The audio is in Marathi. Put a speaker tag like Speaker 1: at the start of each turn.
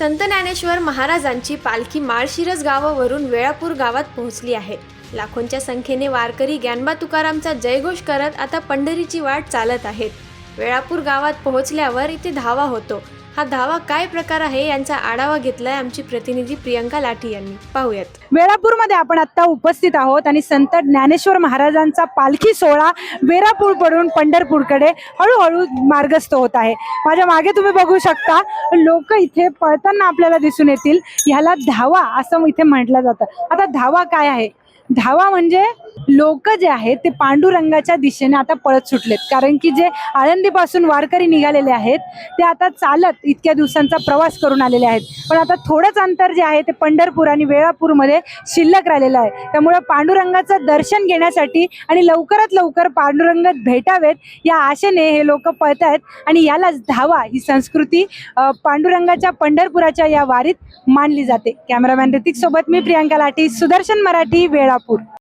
Speaker 1: संत ज्ञानेश्वर महाराजांची पालखी माळशिरस गावावरून वेळापूर गावात पोहोचली आहे. लाखोंच्या संख्येने वारकरी ज्ञानबा तुकारामचा जयघोष करत आता पंढरीची वाट चालत आहेत. वेळापूर गावात पोहोचल्यावर इथे धावा होतो. हा धावा काय प्रकार आहे यांचा आढावा घेतलाय आमची प्रतिनिधी प्रियंका लाठी यांनी. पाहूयात.
Speaker 2: वेळापूरमध्ये आपण आता उपस्थित आहोत आणि संत ज्ञानेश्वर महाराजांचा पालखी सोहळा वेरापूरकडून पंढरपूरकडे हळूहळू मार्गस्थ होत आहे. माझ्या मागे तुम्ही बघू शकता लोक इथे पळताना आपल्याला दिसून येतील ह्याला धावा असं इथे म्हटलं जातं. आता धावा काय आहे? धावा म्हणजे लोक जे आहेत ते पांडुरंगाच्या दिशेने आता पळत सुटलेत. कारण की जे आळंदीपासून वारकरी निघालेले आहेत ते आता चालत इतक्या दिवसांचा प्रवास करून आलेले आहेत. पण आता थोडंच अंतर जे आहे ते पंढरपूर आणि वेळापूरमध्ये शिल्लक राहिलेलं आहे. त्यामुळे पांडुरंगाचं दर्शन घेण्यासाठी आणि लवकरात लवकर पांडुरंग भेटावेत या आशेने हे लोक पळत आहेत आणि यालाच धावा ही संस्कृती पांडुरंगाच्या पंढरपुराच्या या वारीत मानली जाते. कॅमेरामॅन ऋतिक सोबत मी प्रियांका लाठी सुदर्शन मराठी वेळापूर. Singapur.